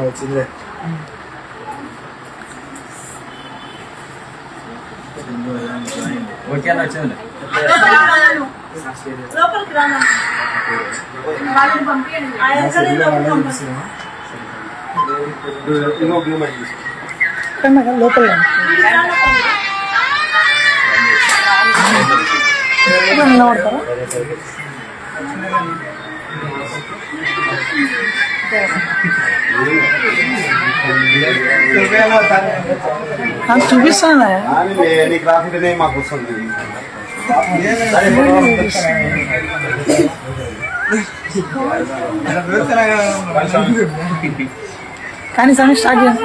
వచ్చిందే ఓకే అన్న వచ్చింది లోపలికి రాను వాళ్ళని పంపించండి ఆ ఎక్కడే లోపలికి పంపించండి ఇంకో బ్లూ మైక్ తీసుకో లోపల నిలబడతారా నాకు చూపిస్తాను? కానీ నీ- నీకు రాకుంటేనే మాకు వస్తుంది కానీ సమయం స్టార్ట్ చేయండి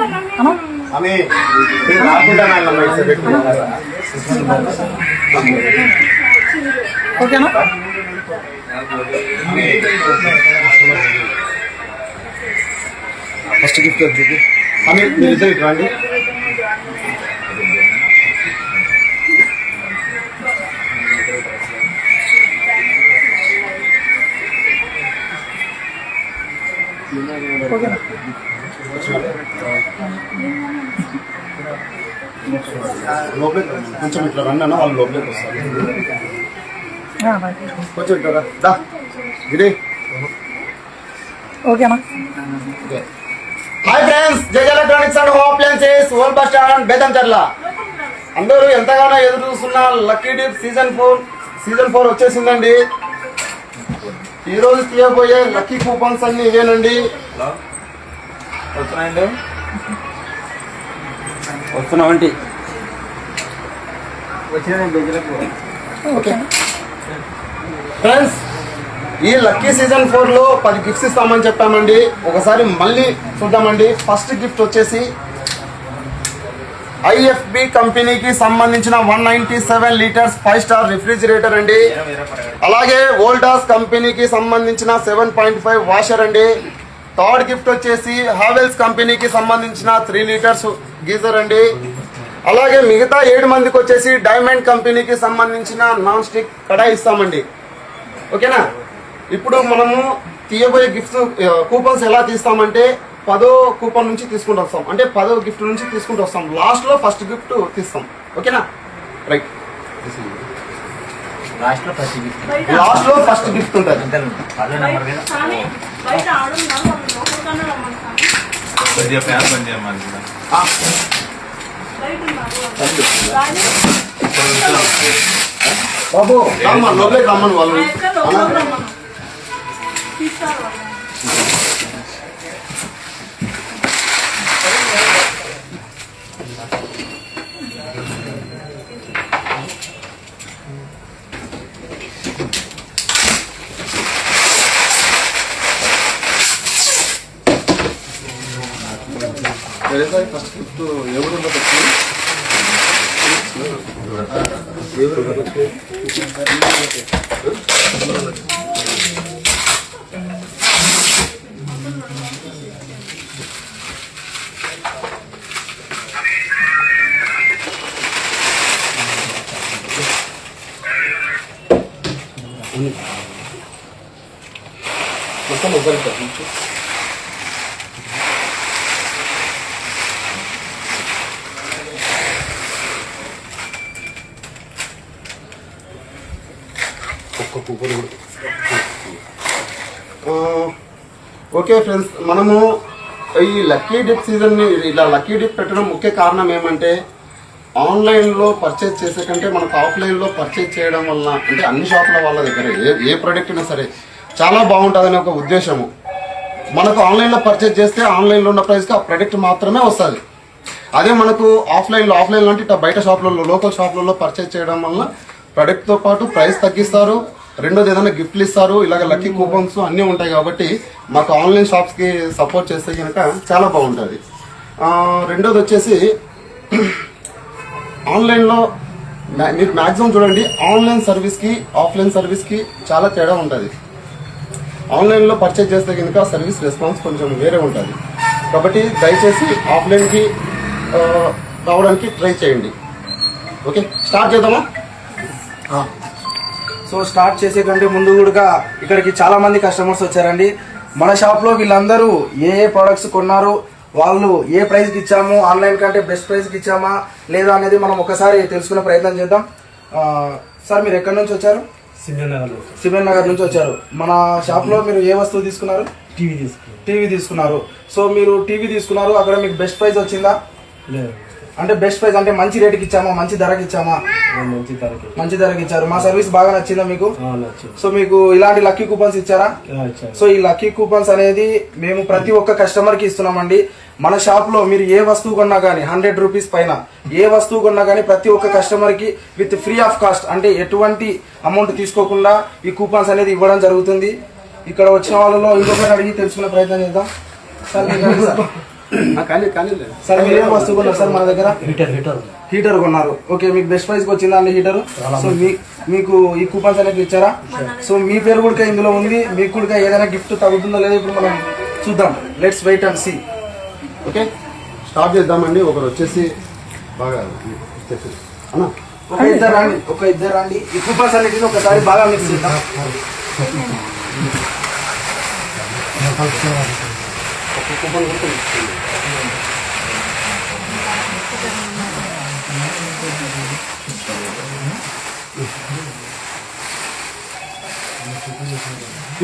ఓకేనా? ఫస్ట్ గిఫ్ట్ వచ్చి ఆమె మీరు ఇద్దరు రండి. లోపలికి. కొంచెం ఇట్లా రండి అన్న వాళ్ళు లోపలికి వస్తారు. కొంచెం ఇట్లా. దా. గిరి ఓకేనా? Hi friends J J electronics and home appliances old bus stand Betamcherla అందరూ ఎంతగానో ఎదురు చూస్తున్న lucky dip season four season four వచ్చేసిందండి. ఈ రోజు తీయబోయే లక్కీ కూపన్స్ అన్ని ఇవేనండి. వస్తున్నాయండి? వస్తున్నామంటి ఓకే. ఫ్రెండ్స్ ఈ లక్కీ సీజన్ ఫోర్లో పది గిఫ్ట్స్ ఇస్తామని చెప్పామండి. ఒకసారి మళ్ళీ చూద్దామండి. ఫస్ట్ గిఫ్ట్ వచ్చేసి ఐఎఫ్బి కంపెనీకి సంబంధించిన one ninety seven litres five star refrigerator అండి. అలాగే ఓల్డాస్ కంపెనీకి సంబంధించిన సెవెన్ పాయింట్ ఫైవ్ వాషర్ అండి. థర్డ్ గిఫ్ట్ వచ్చేసి హావెల్స్ కంపెనీకి సంబంధించిన త్రీ లీటర్స్ గీజర్ అండి. అలాగే మిగతా ఏడు మందికి వచ్చేసి డైమండ్ కంపెనీకి సంబంధించిన నాన్ స్టిక్ కడాయి ఇస్తామండి. ఓకేనా? ఇప్పుడు మనము తీయబోయే గిఫ్ట్స్ కూపన్స్ ఎలా తీస్తామంటే పదో కూపన్ నుంచి తీసుకుంటూ వస్తాం. అంటే పదో గిఫ్ట్ నుంచి తీసుకుంటూ వస్తాం. లాస్ట్లో ఫస్ట్ గిఫ్ట్ తీస్తాం. ఓకేనా? రైట్ లాస్ట్లో ఫస్ట్ గిఫ్ట్ బయట. లాస్ట్లో ఫస్ట్ గిఫ్ట్ ఉంటుంది. బాబు రమ్మను లోపలికి రమ్మను వాళ్ళు. ఆ ఎక్కడ లోపలికి రమ్మను తీస్తారు వాళ్ళు. ఫస్ట్ గిఫ్ట్ ఎవరు ఉండొచ్చు ఎవరు ఉండొచ్చు మొత్తం ఒకసారి తగ్గించు ఒక్క కూపన్ కూడా ఆ, ఓకే ఫ్రెండ్స్ మనము ఈ లక్కీ డిప్ సీజన్ని ఇలా లక్కీ డిప్ పెట్టడం ముఖ్య కారణం ఏమంటే ఆన్లైన్లో పర్చేజ్ చేసే కంటే మనకు ఆఫ్లైన్లో పర్చేజ్ చేయడం వల్ల అంటే అన్ని షాపుల వాళ్ళ దగ్గర ఏ ఏ ప్రోడక్ట్ అయినా సరే చాలా బాగుంటుందనే ఒక ఉద్దేశము. మనకు ఆన్లైన్లో పర్చేజ్ చేస్తే ఆన్లైన్లో ఉన్న ప్రైస్కి ఆ ప్రోడక్ట్ మాత్రమే వస్తుంది. అదే మనకు ఆఫ్లైన్లో ఆఫ్లైన్లో అంటే ఇట్లా బయట షాపులలో లోకల్ షాపులలో పర్చేజ్ చేయడం వల్ల ప్రోడక్ట్తో పాటు ప్రైస్ తగ్గిస్తారు. రెండోది ఏదైనా గిఫ్ట్లు ఇస్తారు ఇలాగ లక్కీ కూపన్స్ అన్నీ ఉంటాయి కాబట్టి మాకు ఆన్లైన్ షాప్స్కి సపోర్ట్ చేస్తే కనుక చాలా బాగుంటుంది. రెండోది వచ్చేసి ఆన్లైన్లో మీరు మీకు మ్యాక్సిమం చూడండి ఆన్లైన్ సర్వీస్కి ఆఫ్లైన్ సర్వీస్కి చాలా తేడా ఉంటుంది. ఆన్లైన్లో పర్చేజ్ చేస్తే కనుక సర్వీస్ రెస్పాన్స్ కొంచెం వేరే ఉంటుంది. కాబట్టి దయచేసి ఆఫ్లైన్కి రావడానికి ట్రై చేయండి. ఓకే స్టార్ట్ చేద్దామా? సో స్టార్ట్ చేసే కంటే ముందు కూడా ఇక్కడికి చాలా మంది కస్టమర్స్ వచ్చారండి. మన షాప్లో వీళ్ళందరూ ఏ ఏ ప్రోడక్ట్స్ కొన్నారు వాళ్ళు ఏ ప్రైస్కి ఇచ్చాము ఆన్లైన్ కంటే బెస్ట్ ప్రైస్కి ఇచ్చామా లేదా అనేది మనం ఒకసారి తెలుసుకునే ప్రయత్నం చేద్దాం. సార్ మీరు ఎక్కడి నుంచి వచ్చారు? సిబిఎన్ నగర్ నుంచి వచ్చారు. మన షాప్లో మీరు ఏ వస్తువు తీసుకున్నారు? టీవీ తీసుకున్నాం. టీవీ తీసుకున్నారు. సో మీరు టీవీ తీసుకున్నారు అక్కడ మీకు బెస్ట్ ప్రైస్ వచ్చిందా? లేదు. అంటే బెస్ట్ ప్రైస్ అంటే మంచి రేటుకి ఇచ్చామా? మంచి ధరకి ఇచ్చామా? మంచి ధరకి మంచి ధరకి ఇచ్చారు. మా సర్వీస్ బాగా నచ్చిందా మీకు? సో మీకు ఇలాంటి లక్కీ కూపన్స్ ఇచ్చారా? సో ఈ లక్కీ కూపన్స్ అనేది మేము ప్రతి ఒక్క కస్టమర్కి ఇస్తున్నామండి. మన షాప్లో మీరు ఏ వస్తువు కొన్నా కానీ హండ్రెడ్ రూపీస్ పైన ఏ వస్తువు కొన్నా కానీ ప్రతి ఒక్క కస్టమర్కి విత్ ఫ్రీ ఆఫ్ కాస్ట్ అంటే ఎటువంటి అమౌంట్ తీసుకోకుండా ఈ కూపన్స్ అనేది ఇవ్వడం జరుగుతుంది. ఇక్కడ వచ్చిన వాళ్ళలో ఇంకొకటి అడిగి తెలుసుకునే ప్రయత్నం చేద్దాం. సార్? సార్. ఆ, కానీ కానీ లేదు. సార్ మీరు ఏ వస్తువు కొన్నారు సార్ మన దగ్గర? హీటర్ హీటర్ హీటర్ కొన్నారు. ఓకే మీకు బెస్ట్ ప్రైస్ వచ్చిందా అండి హీటర్ సో మీ మీకు ఈ కూపన్స్ అనేది ఇచ్చారా? సో మీ పేరు కూడా ఇందులో ఉంది. మీకు కూడా ఏదైనా గిఫ్ట్ తగ్గుతుందో లేదో ఇప్పుడు మనం చూద్దాం. Let's wait and see okay start చేద్దామండి. ఒకరు వచ్చేసి బాగా. అన్న? ఒక ఇద్దరు రండి. ఒక ఇద్దరు రండి. ఈ కూపన్స్ అన్నిటిని ఒకసారి బాగా మిక్స్ చేద్దాం.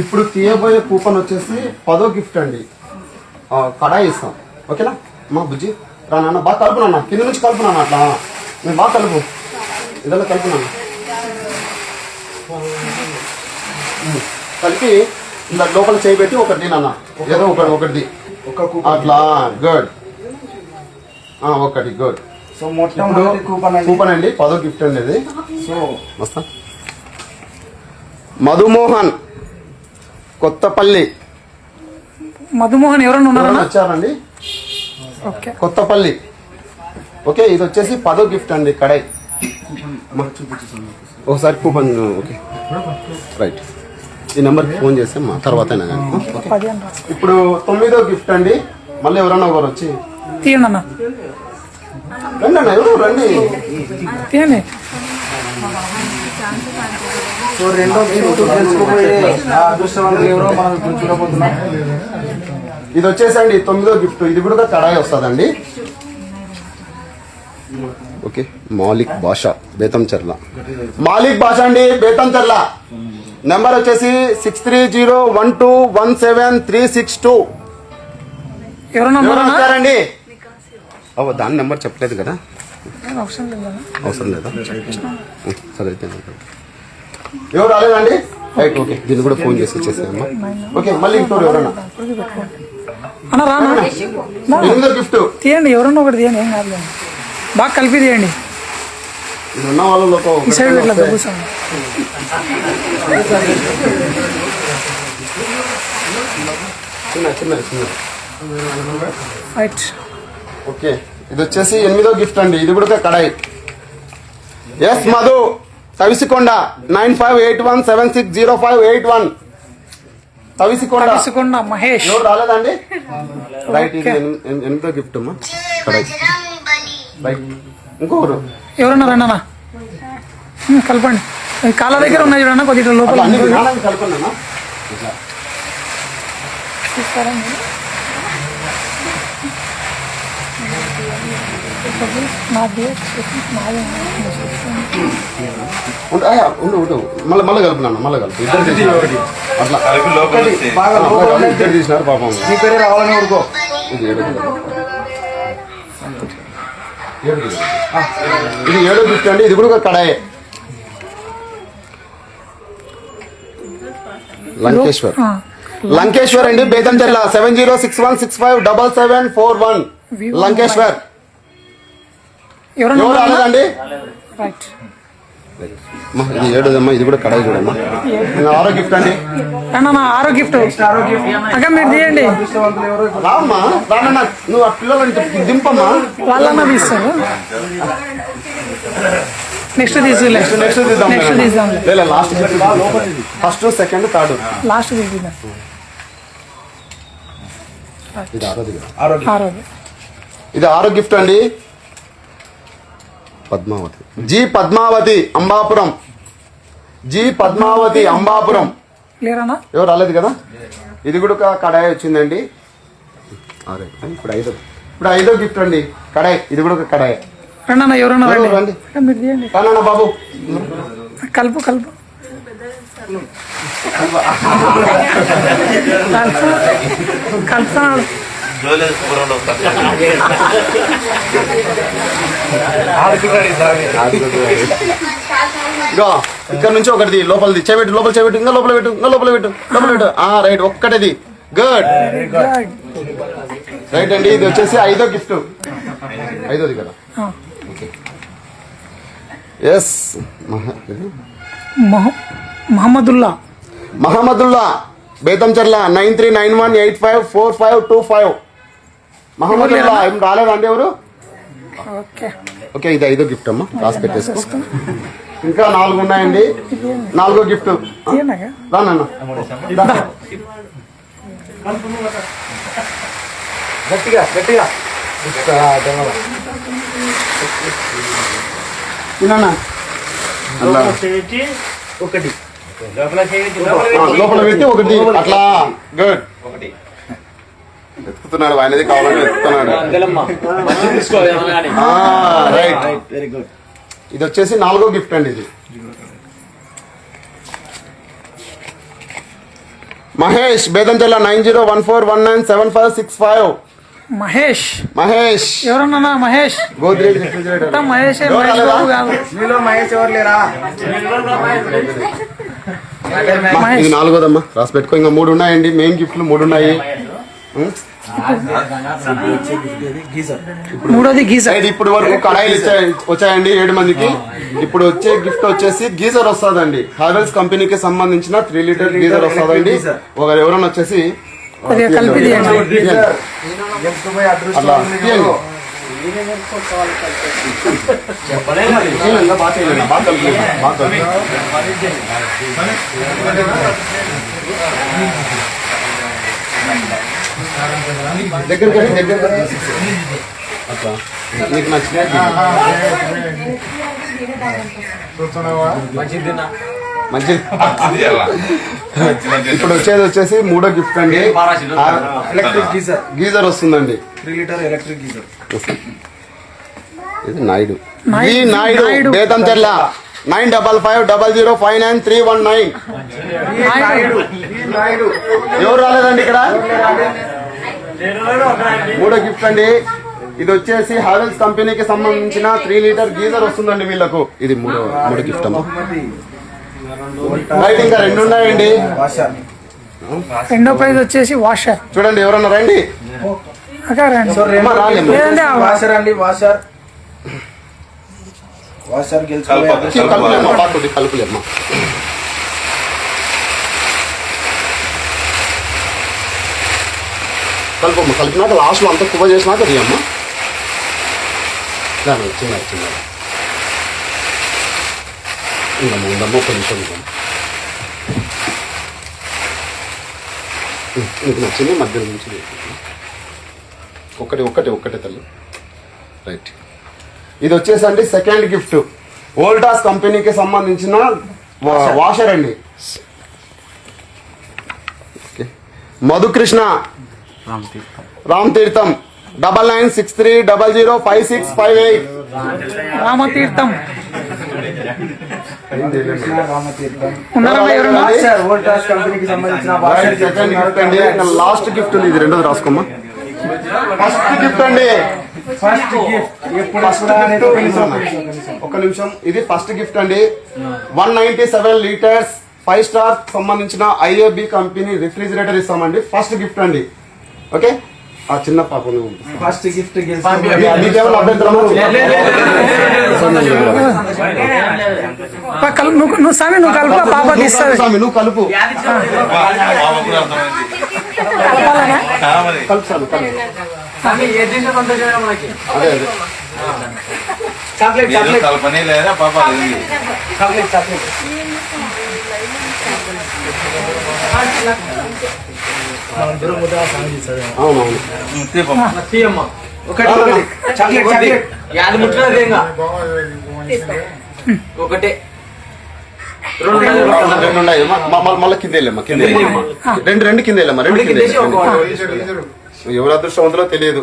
ఇప్పుడు తీయబోయే కూపన్ వచ్చేసి పదో గిఫ్ట్ అండి. కడాయి ఇస్తాం. ఓకేనా? మా బుజ్జి రా నాన్న బాగా కలుపు నాన్న. కింద నుంచి కలుపు నాన్న అట్లా. నేను బాగా కలుపు. ఇదన్నా కలుపు నాన్న? కలిపి ఇలా లోపల చేయి పెట్టి ఒకటి నాన్న. ఏదో ఒకటి ఒకటి అట్లా గుడ్ ఒకటి గుడ్ సో మొట్టమొదటి కూపన్ అండి. కూపన్ అండి పదో గిఫ్ట్ అండి ఇది. సో వస్తా. మధుమోహన్ కొత్తపల్లి. మధుమోహన్ ఎవరైనా ఎవరైనా ఉన్నారా వచ్చారండి? ఓకే. కొత్తపల్లి. ఓకే ఇది వచ్చేసి పదో గిఫ్ట్ అండి కడాయి. మా ఒకసారి కూపన్ ఓకే. రైట్ ఈ నెంబర్కి ఫోన్ చేస్తే మా తర్వాత ఇప్పుడు తొమ్మిదో గిఫ్ట్ అండి. మళ్ళీ ఎవరైనా ఒకరు వచ్చి. తీయండి అన్న రండి అన్న ఎవరు రండి. తీయండి. సో రెండో గిఫ్ట్ తెలుసుకోబోయే ఆ అదృష్టవంతులు ఎవరో మనం ఇప్పుడు చూడబోతున్నాం. ఇది వచ్చేసండి తొమ్మిదో గిఫ్ట్. ఇది కూడా కడాయి వస్తుందండి. ఓకే మాలిక్ భాష బేతంచెర్ల మాలిక్ భాష అండి బేతంచెర్ల నెంబర్ వచ్చేసి six three zero one two one seven three six two. ఎవరైనా ఎవరు ఉన్నారా? వచ్చారండి? అవ్వ దాని నెంబర్ చెప్పలేదు కదా? అవసరం లేదు సరే ఎవరు రాలేదండి? రైట్ ఓకే దీన్ని కూడా ఫోన్ చేసి వచ్చేసామ్మా ఓకే మళ్ళీ ఇంకోటి ఎవరన్నా? అన్న రానా? గిఫ్ట్. తీయండి ఎవరన్నా ఒకటి తీయండి ఏం కాదు. బాగా కలిపి తీయండి. ఉన్న వాళ్ళలో చిన్న చిన్న చిన్న. ఓకే. ఇది వచ్చేసి ఎనిమిదో గిఫ్ట్ అండి. ఇది కూడా kadai. S Madhu. Tavisikonda nine five eight one seven six zero five eight one. Tavisikonda. తీసుకుండా Mahesh. ఎవరు రాలేదండి? రైట్ ఇది ఎని- ఎని- ఎనిమిదో గిఫ్ట్ అమ్మా. కడాయి. రైట్ ఇంకొకరు. ఎవరన్నా రండి అన్న. ఉమ్, కలపండి. కాళ్ళ దగ్గర ఉన్నాయి చూడన్న కొద్దిగా లోపల మళ్ళీ కలుపున్నాను మళ్ళీ కలుపు. అట్లా. బాగా ఇద్దరు తీసినారు పాపం. మీ పేరే రావాలని ఊరుకో. ఇది ఏడో గిఫ్ట్. అండి ఇది కూడా కడాయే. లంకేశ్వర్. లంకేశ్వర్ అండి Betamcherla seven zero six one six five double seven four one. Lankeshwar. ఎవరు? రాలేదండి? రైట్ అమ్మా, ఇది ఏడోదమ్మా ఇది కూడా కడాయి చూడమ్మా. ఇంకా ఆరో గిఫ్ట్ అండి. అన్న నా ఆరో గిఫ్ట్. అక్క మీరు తీయండి. అదృష్టవంతులు ఎవరో? ఇప్పుడు రామ్మా రానన్నా నువ్వు ఆ పిల్లలని దింపమ్మా. వాళ్ళన్నా నెక్స్ట్ తీసి నెక్స్ట్ తీద్దాం నెక్స్ట్ తీద్దాం. లేదా last first second third last తీద్దాం. ఇది. ఆరోగ్యం ఇది ఆరో గిఫ్ట్ అండి. Padmavathi. G Padmavathi Ambapuram. G Padmavathi Ambapuram. Clear అన్నా ఎవరు రాలేదు కదా? ఇది కూడా ఒక కడాయి వచ్చిందండి. ఇప్పుడు ఐదో ఇప్పుడు ఐదో గిఫ్ట్ అండి. కడాయి ఇది కూడా ఒక కడాయి. రండి ఎవరన్నా రండి. రండి. మీరు తీయండి. రానా బాబు. కలుపు కలుపు. ఇగో ఇక్కడ నుంచి ఒకటిది లోపలిది. చేపెట్టు లోపల చేపెట్టు ఇంకా లోపల పెట్టు ఇంకా లోపల పెట్టు లోపల పెట్టు. ఆ రైట్ ఒక్కటిది. గుడ్ రైట్ అండి ఇది వచ్చేసి ఐదో గిఫ్ట్. ఐదోది కదా S Mohammadullah. Mohammadullah. Betamcherla nine three nine one eight five four five two five. Mohammadullah ఏం రాలేదండి ఎవరు? ఓకే. ఓకే ఇది ఐదో గిఫ్ట్ అమ్మా. రాసి పెట్టేసుకో. ఇంకా నాలుగు ఉన్నాయండి. నాలుగో గిఫ్ట్. రానన్న గట్టిగా గట్టిగా. ఒకటి. లోపల పెట్టి ఒకటి. అట్లా. గుడ్ ఎత్తుకుతున్నాడు ఆయనది కావాలని ఎత్తుకున్నాడు రైట్ వెరీ గుడ్ ఇది వచ్చేసి నాలుగో గిఫ్ట్ అండి ఇది. Mahesh Betamcherla nine zero one four one nine seven five six five. Mahesh. Mahesh. ఎవరన్నా మహేష్? గోద్రేజ్. రిఫ్రిజిరేటర్ మహేష్ మహేష్ మీలో ఎవరు లేరా? ఇది నాలుగోదమ్మా. రాసి పెట్టుకో. ఇంకా మూడు ఉన్నాయండి. మెయిన్ గిఫ్ట్లు మూడు ఉన్నాయి? మూడోది గీజర్. ఇప్పుడు వరకు కడాయిలు వచ్చాయండి ఏడు మందికి. ఇప్పుడు వచ్చే గిఫ్ట్ వచ్చేసి గీజర్ వస్తుందండి. హావెల్స్ కంపెనీకి సంబంధించిన త్రీ లీటర్ గీజర్ వస్తుందండి. ఒకరు ఎవరైనా వచ్చేసి అట్లా అట్లా నీకు నచ్చినాయి మంచిది ఇప్పుడు వచ్చేది వచ్చేసి మూడో గిఫ్ట్ అండి. Electric geyser. గీజర్. వస్తుందండి త్రీ లీటర్ ఎలక్ట్రిక్ గీజర్. ఇది నాయుడు. ఈ Naidu Naidu. Betamcherla nine double five double zero five nine three one nine. Naidu. ఎవరు రాలేదండి ఇక్కడ? మూడో గిఫ్ట్ అండి. ఇది వచ్చేసి హావెల్స్ కంపెనీకి సంబంధించిన త్రీ లీటర్ గీజర్ వస్తుందండి వీళ్ళకు. ఇది మూడో మూడో గిఫ్ట్ అమ్మా. రైట్ ఇంకా రెండు ఉన్నాయండి. రెండో ప్రైజ్ వచ్చేసి వాషర్ చూడండి ఎవరన్నా రండి. వాషర్ అండి వాషర్ వాషర్ గెలుచుకోవాలి. కలుపులేమ్మా బాగా కొద్దిగా కలుపులేమ్మా కలుపమ్మ కలిపినాక లాస్ట్లో అంతా కువ చేసినాక అమ్మ. దాని చిన్న చిన్న ఉందమ్మ ఉందమ్మ ఒక నిమిషం ఉందమ్మ ఉం, నీకు నచ్చింది మధ్యలో నుంచి తీసుకుంటున్నా. ఒక్కటి ఒక్కటి ఒక్కటే తల్లి. రైట్. ఇది వచ్చేసండి సెకండ్ గిఫ్ట్. వోల్టాస్ కంపెనీకి సంబంధించిన వాషర్ అండి. Madhukrishna. Ram Theertham double nine six three double zero five six five eight. Ramatheertham. Last gift ఇది రెండోది రాసుకోమ్మా. ఫస్ట్ గిఫ్ట్ అండి. ఫస్ట్. గిఫ్ట్ ఒక నిమిషం. ఇది ఫస్ట్ గిఫ్ట్ అండి. One ninety seven litres five star సంబంధించిన ఐఏబి కంపెనీ రిఫ్రిజిరేటర్ ఇస్తామండి. ఫస్ట్ గిఫ్ట్ అండి. ఓకే ఆ చిన్న పాపను ఫస్ట్ గిఫ్ట్ నువ్వు స్వామి నువ్వు కలుపు పాప తీస్తుంది స్వామి నువ్వు కలుపు కలుపు అదే అదే చాక్లెట్ చాక్లెట్ కల్పనే లేదా పాప చాక్లెట్ చాక్లెట్ ఒకటి. రెండు మళ్ళీ కింద వెళ్ళమ్మా కింద రెండు. రెండు కింద వెళ్ళమ్మా రెండు కింద. ఎవరు అదృష్టవంతులో తెలియదు.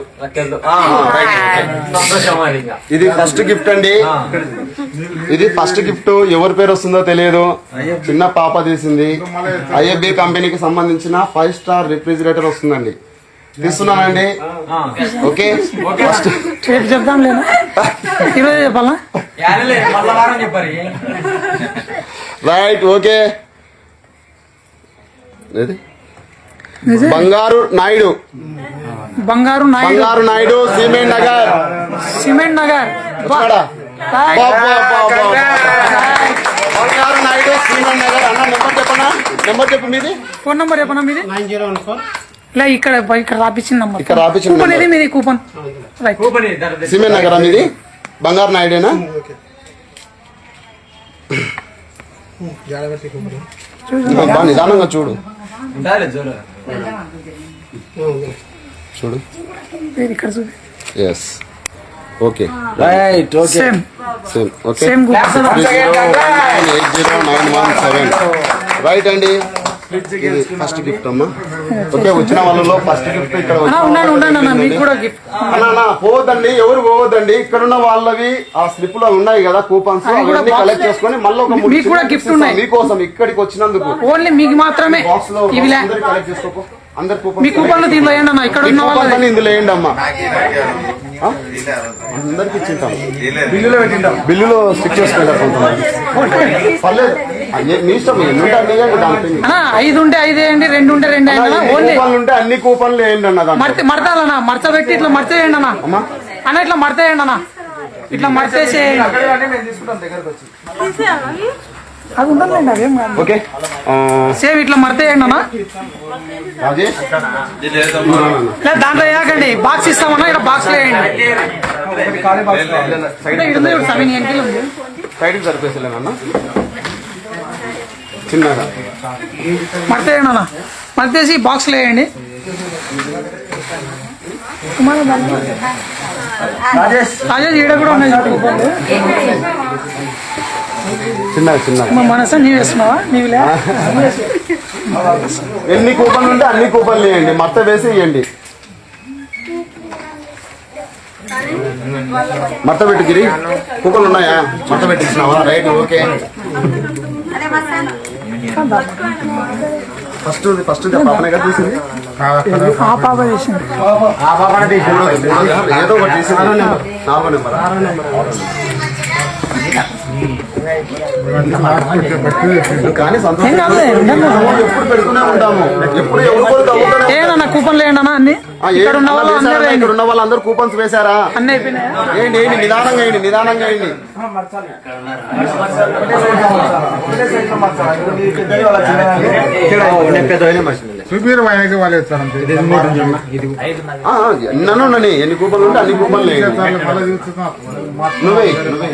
ఇది ఫస్ట్ గిఫ్ట్ అండి. ఇది ఫస్ట్ గిఫ్ట్ ఎవరి పేరు వస్తుందో తెలియదు. చిన్న పాప తీసింది. ఐఎఫ్బి కంపెనీకి సంబంధించిన ఫైవ్ స్టార్ రిఫ్రిజిరేటర్ వస్తుందండి. తీస్తున్నానండి ఓకే? ఫస్ట్ రేపు చెప్దాం లేదా? ఈరోజు చెప్పాలా? మళ్ళా వారం చెప్పారు రైట్ ఓకే. ఏది? బంగారు Naidu. Bangaru Naidu. Bangaru Naidu cement Nagar. Cement Nagar. Bangaru Naidu cement Nagar. అన్న నెంబర్ చెప్పనా? నెంబర్ చెప్పు మీది. ఫోన్ నంబర్ చెప్పనా మీది? లే ఇక్కడ ఇక్కడ రాపించిన నంబర్. ఇక్కడ రాపించిన కూపన్ నంబర్. ఏది మీది? కూపన్. కూపన్ ఇది, సిమెంట్ నగరా మీది? బంగారు నాయుడేనా? బా నిదానంగా చూడు. జోరు. చూడు. ఇక్కడ చూపి yes okay right okay same same okay same eight zero nine one seven right అండి ఇది ఫస్ట్ గిఫ్ట్ అమ్మా. ఓకే వచ్చిన వాళ్ళలో ఫస్ట్ గిఫ్ట్ ఇక్కడ మీకు కూడా గిఫ్ట్ అన్నా, అన్నా, పోవద్దండి ఎవరు పోవద్దండి ఇక్కడ ఉన్న వాళ్ళవి ఆ స్లిప్లో ఉన్నాయి కదా కూపన్స్ అవన్నీ కలెక్ట్ చేసుకొని మళ్ళీ ఒక మీకు కూడా gifts ఉన్నాయి. మీకోసం ఇక్కడికి వచ్చినందుకు. ఓన్లీ మీకు మాత్రమే బాక్స్లో ఇవి లే. అందరు కలెక్ట్ చేసుకోపో అందరు మీ కూపన్లు దీనిలో వేయండి అన్న ఇక్కడ ఉన్న ఇందులో వేయండి అమ్మా ఆ? అందరికి ఇచ్చింటాం. బిల్లులో పెట్టింటాం. బిల్లులో స్టిక్ చేసుకుంటారు కొంతమంది పర్లేదు. ఐదు ఉంటే ఐదు వేయండి రెండు ఉంటే రెండు ఓన్లీ కూపన్లు ఉంటే అన్ని కూపన్లు వేయండి అన్న మడతాలన్న మడత పెట్టి ఇట్లా మడత వేయండి అన్న. అమ్మా. అన్న ఇట్లా మడత వేయండి అన్న. ఇట్లా మడతేసి మేము తీసుకుంటాం దగ్గరకు వచ్చి. తీసేయాలి అది కాదు. ఓకే. ఇట్లా మడత వేయండి అన్న. రాజేష్? లేదు దాంట్లో వేయకండి. బాక్స్ ఇస్తామన్నా ఇక్కడ బాక్స్ వేయండి. ఉంది, ఇక్కడ సెవెన్ ఎంకీలు ఉంది సైడ్కి సరిపేసలేనన్నా చిన్నగా మడత వేయండి అన్న. మడతేసి బాక్స్ వేయండి. రాజేష్. ఈడ కూడా ఉన్నాయి. చిన్నగా చిన్నగా మా మనసా నీవు వేస్తున్నావా? నీవులే ఎన్ని కూపన్లు ఉంటే అన్ని కూపన్లు వేయండి. మత్త వేసి ఇవ్వండి మత్త పెట్టు గిరి కూపన్లు ఉన్నాయా? మత్త పెట్టించినావా? Right okay. ఫస్ట్ ఫస్ట్ పాపనే కదా తీసింది? ఆ పాప. చేసింది ఏదో ఒకటి తీసింది. నాలుగో నెంబర్. ఎప్పుడు పెడుతూనే ఉంటాము. ఎప్పుడు ఏనన్నా కూపన్లు వేయండి అన్న ఇక్కడ ఉన్న వాళ్ళందరూ కూపన్స్ వేశారా? అన్ని అయిపోయినాయా? ఏంటి ఏంటి నిదానంగా వేయండి నిదానంగా వేయండి చూపిరు ఆయనకి వాళ్ళు ఇస్తారు అంతే ఆ, ఆ, ఎన్నో కూపన్లు ఉంటే అన్ని కూపన్లు నువ్వే నువ్వే.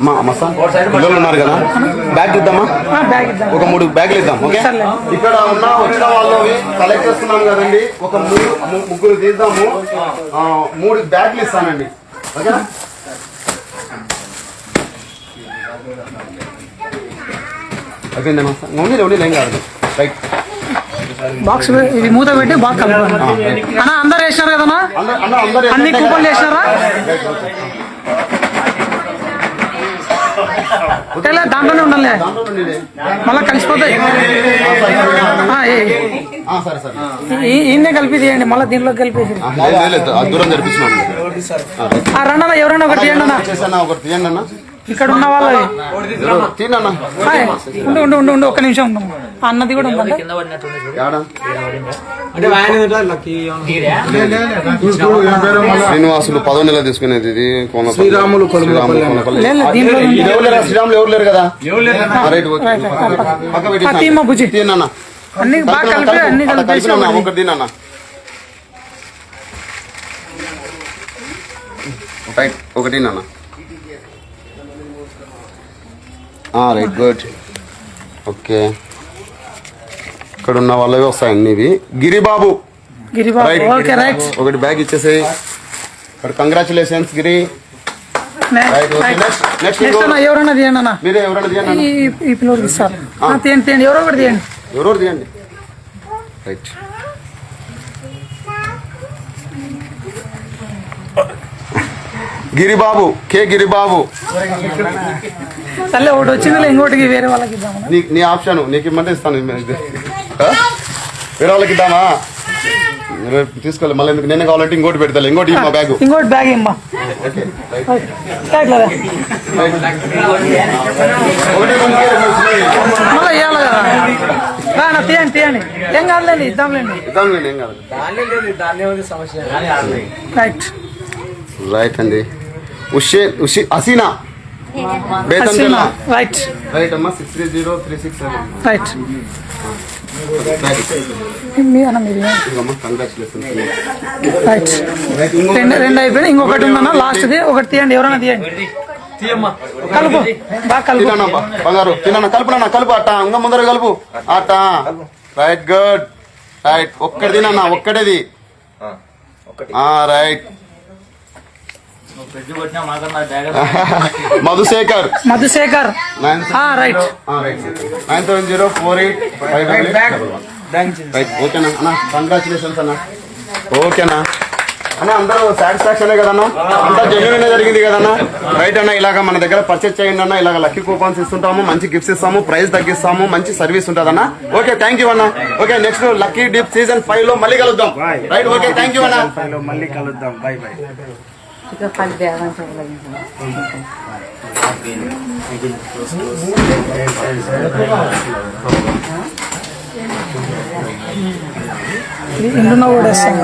మా మస్తాన్ పిల్లలు ఉన్నారు కదా. బ్యాగ్ ఇద్దామా? ఒక మూడు బ్యాగులు ఇద్దాం ఓకే. ఇక్కడ ఉన్న వచ్చిన వాళ్ళవి కలెక్ట్ చేస్తున్నాం కదండి. ఒక మూడు ముగ్గురు తీద్దాము. మూడు బ్యాగులు ఇస్తానండి. ఓకేనా? అయిపోయిందా మస్తాన్ ఉంది ఉంది ఏం కాదు రైట్ బాక్స్ ఇది మూత పెట్టి కలపాలి అన్న అందరు వేసినారు అందరు అన్న కూపన్లు వేసినారా ఒకవేళ దాంట్లోనే ఉండాలి. మళ్ళీ కలిసిపోతాయి. ఆ, ఏ- ఆ, సరే సరే. ఈ- ఈయన్నే కలిపి తీయండి మళ్ళీ దీంట్లో కలిపేసి రండి అన్న. ఎవరైనా ఒకటి తీయండి అన్న. ఇక్కడ ఉన్న వాళ్ళది. ఉండు ఉండు ఉండు ఉండు ఒక్క నిమిషం. ఉండు అన్నది కూడా ఉందండి శ్రీనివాసులు పదో నెల తీసుకునేది ఇది. శ్రీరాములు శ్రీరాములు ఎవరు లేరా? శ్రీరాములు ఎవరు లేరు కదా? అన్న అన్ని బాగా కలిపి అన్న, కలిపేసి ఒకటి. ఒకటి నాన్న రైట్ గుడ్ ఓకే ఇక్కడ ఉన్న వాళ్ళవి వస్తాయండి ఇవి. గిరిబాబు. ఒకటి బ్యాగ్ ఇచ్చేసేయి. కంగ్రాచులేషన్స్ గిరి. ఎవరన్నా తీయండి ఎవరో ఒకటి తీయండి. తీయండి. రైట్ గిరిబాబు కే గిరిబాబు. సర్లే ఒకటి వచ్చింది ఇంకోటికి వేరే వాళ్ళకి ఇద్దామన్నా నీ నీ ఆప్షన్ నీకు ఇమ్మంటే ఇస్తాను? వేరే వాళ్ళకి ఇద్దామా? రేపు తీసుకోవాలి మళ్ళీ ఎందుకు? నేనే కావాలంటే ఇంకోటి పెడతాను ఇంకోటి ఇవ్వు మా బ్యాగ్ ఇంకోటి బ్యాగ్ ఇమ్మా. మళ్ళీ ఇవ్వాలి కదా. రానా తీయండి తీయండి. ఏం కాదులేండి ఇద్దాంలేండి ఇద్దాం నేను ఏం కాదు. దాన్ని లేదు దాన్ని ఉంది సమస్య. రైట్ రైట్ అండి. ఉషే ఉషి హసీనా హసీనా రైట్ రైట్ అమ్మా six three zero three six seven right right రెండు రెండు ఇంకొకటి ఉందన్న లాస్ట్ది ఒకటి తీయండి ఎవరైనా తీయండి. కలుపు. బాగా కలుపు. బంగారు తినన్నా. కలుపునన్నా కలుపు అట్ట. ఇంకా ముందర కలుపు. అట్ట. రైట్ గుడ్ రైట్ ఒక్కటి తినన్నా ఒక్కటేది. ఆ right Madhusekhar. Madhusekhar. Nine right right nine seven zero four eight five right ఓకేనా? అన్న కంగ్రాచులేషన్స్ అన్న. ఓకేనా? అన్న అందరూ సాటిస్ఫాక్షన్ కదన్నా? అంతా జెన్యున్ జరిగింది కదన్నా? రైట్ అన్న ఇలాగ మన దగ్గర పర్చేస్ చేయండి అన్న ఇలాగ లక్కీ కూపన్స్ ఇస్తుంటాము మంచి గిఫ్ట్స్ ఇస్తాము ప్రైస్ తగ్గిస్తాము మంచి సర్వీస్ ఉంటుందన్న. ఓకే థ్యాంక్ యూ అన్న. Okay next lucky dip season ఫైవ్లో మళ్ళీ కలుద్దాం. రైట్ ఓకే థ్యాంక్ యూ అన్న. మళ్ళీ కలుద్దాం. బై బై ఇక పది బ్యాగ్ చెప్పలేదు ఇందులో కూడా వేస్తాం